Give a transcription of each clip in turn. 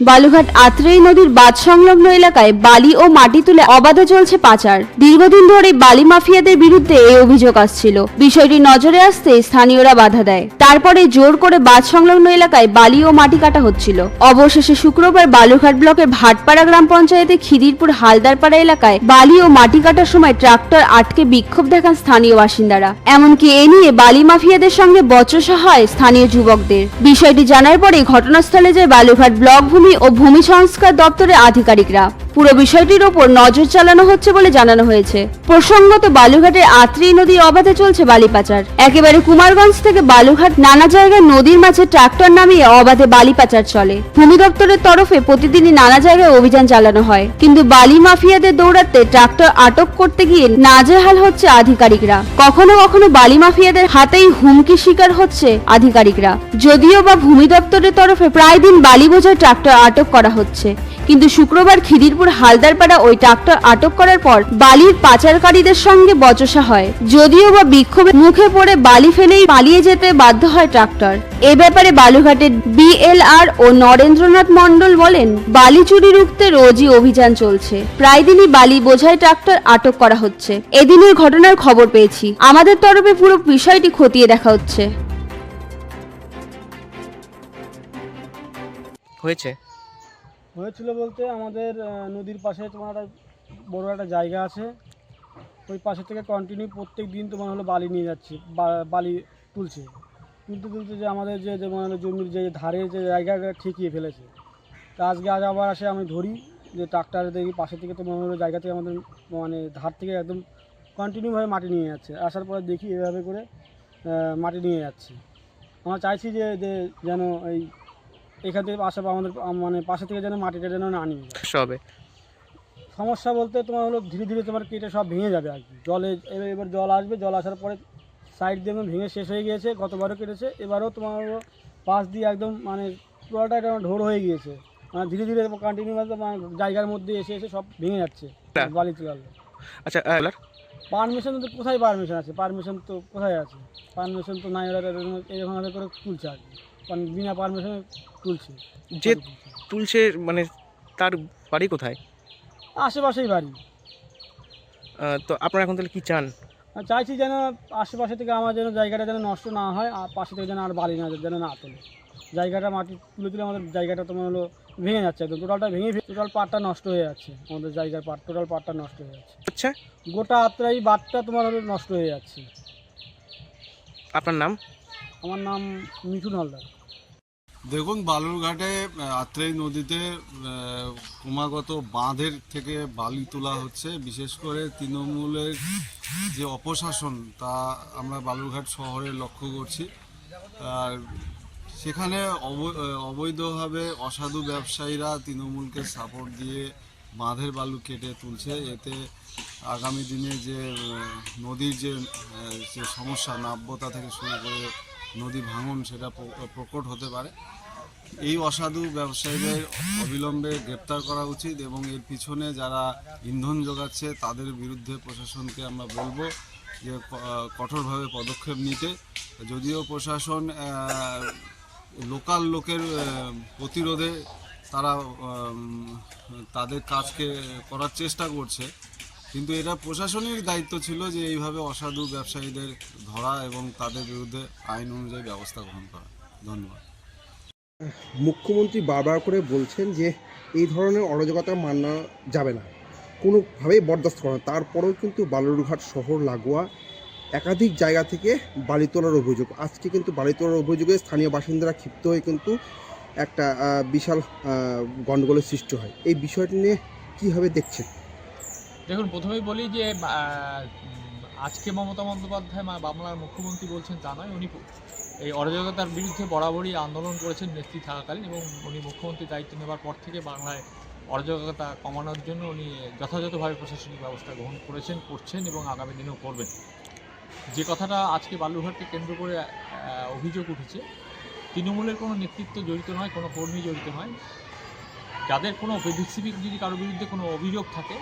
বালুঘাট আত্রেই নদীর বাঁধ সংলগ্ন এলাকায় বালি ও মাটি তুলে অবাধে চলছে পাচার। দীর্ঘদিন ধরে বালি মাফিয়াদের বিরুদ্ধে এই অভিযোগ আসছিল। বিষয়টি নজরে আসতে স্থানীয়রা বাধা দেয়। তারপরে জোর করে বাঁধ সংলগ্ন এলাকায় বালি ও মাটি কাটা হচ্ছিল। অবশেষে শুক্রবার বালুঘাট ব্লকের ভাটপাড়া গ্রাম পঞ্চায়েতে খিদিরপুর হালদারপাড়া এলাকায় বালি ও মাটি কাটার সময় ট্রাক্টর আটকে বিক্ষোভ দেখান স্থানীয় বাসিন্দারা। এমনকি এ নিয়ে বালি মাফিয়াদের সঙ্গে বচসা হয় স্থানীয় যুবকদের। বিষয়টি জানার পরে ঘটনাস্থলে যায় বালুঘাট ব্লক ভূমি ও ভূমি সংস্কার দপ্তরের আধিকারিকরা। পুরো বিষয়টির ওপর নজর চালানো হচ্ছে বলে জানানো হয়েছে। প্রসঙ্গত বালুঘাটের আত্রি নদী অবাধে চলছে বালি পাচার একেবারে কুমারগঞ্জ থেকে বালুঘাট নানা জায়গায় নদীর মাঝে ট্রাক্টর নামিয়ে অবাধে বালি পাচার চলে। ভূমি দপ্তরের তরফে প্রতিদিনই নানা জায়গায় অভিযান চালানো হয়। কিন্তু বালি মাফিয়াদের দৌড়াতে ট্রাক্টর আটক করতে গিয়ে নাজেহাল হচ্ছে আধিকারিকরা। কখনো কখনো বালি মাফিয়াদের হাতেই হুমকি শিকার হচ্ছে আধিকারিকরা। যদিও বা ভূমি দপ্তরের তরফে প্রায় দিন বালি বোঝায় ট্রাক্টর আটক করা হচ্ছে। কিন্তু শুক্রবার খিদিরপুর হালদারপাড়া ওই ট্রাক্টর আটক করার পর বালির পাচারকারীদের সঙ্গে বচসা হয়। যদিও বা বিক্ষোভের মুখে পড়ে বালি ফেলেই পালিয়ে যেতে বাধ্য হয় ট্রাক্টর। এ ব্যাপারে বালুঘাটের বিএলআর ও নরেন্দ্রনাথ মণ্ডল বলেন, বালি চুরি রুখতে রোজই অভিযান চলছে। প্রায় দিনই বালি বোঝাই ট্রাক্টর আটক করা হচ্ছে। এদিনের ঘটনার খবর পেয়েছি। আমাদের তরফে পুরো বিষয়টি খতিয়ে দেখা হচ্ছে। হয়েছে। হয়েছিল বলতে আমাদের নদীর পাশে তোমার একটা বড় একটা জায়গা আছে। ওই পাশে থেকে কন্টিনিউ প্রত্যেক দিন তোমার হলো বালি নিয়ে যাচ্ছে বালি তুলছে। তুলতে তুলতে যে আমাদের যে যেমন হলো জমির যে ধারে যে জায়গাটা ঠেকিয়ে ফেলেছে। তা আজকে আজ আবার আসে আমি ধরি যে ট্রাক্টার দেখি পাশে থেকে তোমার হলো জায়গা থেকে আমাদের মানে ধার থেকে একদম কন্টিনিউভাবে মাটি নিয়ে যাচ্ছে। আসার পরে দেখি এভাবে করে মাটি নিয়ে যাচ্ছে। আমরা চাইছি যে যেন এই এখান থেকে পাশে আমাদের মানে পাশে থেকে যেন মাটিটা যেন না নিয়ে যায়। সবে। সমস্যা বলতে তোমার হলো ধীরে ধীরে তোমার কেটে সব ভেঙে যাবে আর কি। জলে এবার জল আসবে জল আসার পরে সাইড দিয়ে একদম ভেঙে শেষ হয়ে গিয়েছে গতবারও কেটেছে এবারও তোমার হলো পাশ দিয়ে একদম মানে পুরোটা একদম ঢোর হয়ে গিয়েছে। মানে ধীরে ধীরে কন্টিনিউ মানে জায়গার মধ্যে এসে এসে সব ভেঙে যাচ্ছে। বালি তোলালে আচ্ছা? পারমিশন তো কোথায় পারমিশন আছে? পারমিশন তো কোথায় আছে? পারমিশন তো নাই ওরা এরকমভাবে করে তুলছে আর কি। কারণ বিনা পারমিশনে তুলছে। যে তুলছে মানে তার বাড়ি কোথায়? আশেপাশেই বাড়ি। আহ, তো আপনারা এখন তাহলে কি চান? আর চাইছি যেন আশেপাশে থেকে আমার যেন জায়গাটা যেন নষ্ট না হয় আর পাশে থেকে যেন আর বালি না যেন না তোলে। জায়গাটা মাটি তুলে তুলে আমাদের জায়গাটা তোমার হলো ভেঙে যাচ্ছে একদম। টোটালটা ভেঙে টোটাল পাটটা নষ্ট হয়ে যাচ্ছে। আমাদের জায়গার পাট টোটাল পাটটা নষ্ট হয়ে যাচ্ছে। আচ্ছা। গোটা আত্রাই বাটটা তোমার হলো নষ্ট হয়ে যাচ্ছে। আপনার নাম? আমার নাম মিঠুন হালদার। দেখুন, বালুরঘাটে আত্রেই নদীতে ক্রমাগত বাঁধের থেকে বালি তোলা হচ্ছে। বিশেষ করে তৃণমূলের যে অপশাসন, তা আমরা বালুরঘাট শহরে লক্ষ্য করছি। আর সেখানে অব- অবৈধভাবে অসাধু ব্যবসায়ীরা তৃণমূলকে সাপোর্ট দিয়ে বাঁধের বালু কেটে তুলছে। এতে আগামী দিনে যে নদীর যে সমস্যা, নাব্যতা থেকে শুরু করে নদী ভাঙন সেটা প্রকট হতে পারে। এই অসাধু ব্যবসায়ীদের অবিলম্বে গ্রেপ্তার করা উচিত এবং এর পিছনে যারা ইন্ধন যোগাচ্ছে, তাদের বিরুদ্ধে প্রশাসনকে আমরা বলব যে কঠোরভাবে পদক্ষেপ নিতে। যদিও প্রশাসন লোকাল লোকের প্রতিরোধে তারা তাদের কাজকে করার চেষ্টা করছে কিন্তু এটা প্রশাসনের দায়িত্ব ছিল যে এইভাবে অসাধু ব্যবসায়ীদের ধরা এবং তাদের বিরুদ্ধে আইন অনুযায়ী ব্যবস্থা গ্রহণ করা। ধন্যবাদ। মুখ্যমন্ত্রী বারবার করে বলছেন যে এই ধরনের অরাজকতা মানা যাবে না। কোনোভাবেই বরদাস্ত করা। তারপরেও কিন্তু বালুরঘাট শহর, লাগোয়া একাধিক জায়গা থেকে বালি তোলার অভিযোগ। আজকে কিন্তু বালি তোলার অভিযোগে স্থানীয় বাসিন্দারা ক্ষিপ্ত হয়ে কিন্তু একটা বিশাল গণ্ডগোলের সৃষ্টি হয়। এই বিষয়টি নিয়ে কীভাবে দেখছেন? দেখুন, প্রথমেই বলি যে আজকে মমতা বন্দ্যোপাধ্যায় বাংলার মুখ্যমন্ত্রী বলছেন তা নয়, উনি এই অরাজকতার বিরুদ্ধে বরাবরই আন্দোলন করেছেন, নেত্রী থাকাকালীন, এবং উনি মুখ্যমন্ত্রী দায়িত্ব নেবার পর থেকে বাংলায় অরাজকতা কমানোর জন্য উনি যথাযথভাবে প্রশাসনিক ব্যবস্থা গ্রহণ করেছেন, করছেন, এবং আগামী দিনেও করবেন। যে কথাটা আজকে বালুরঘাটকে কেন্দ্র করে অভিযোগ উঠেছে, তৃণমূলের কোনো নেতৃত্ব জড়িত নয়, কোনো কর্মী জড়িত নয়। যাদের কোনো স্পেসিফিক যদি কারোর বিরুদ্ধে কোনো অভিযোগ থাকে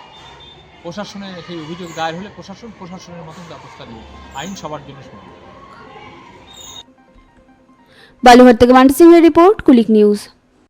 প্রশাসনে সেই অভিযোগ দায়ের হলে প্রশাসন প্রশাসনের মতন ব্যবস্থা নেবে। আইন সবার জন্য সমান। থেকে মান্টি সিংহের রিপোর্ট, কুলিক নিউজ।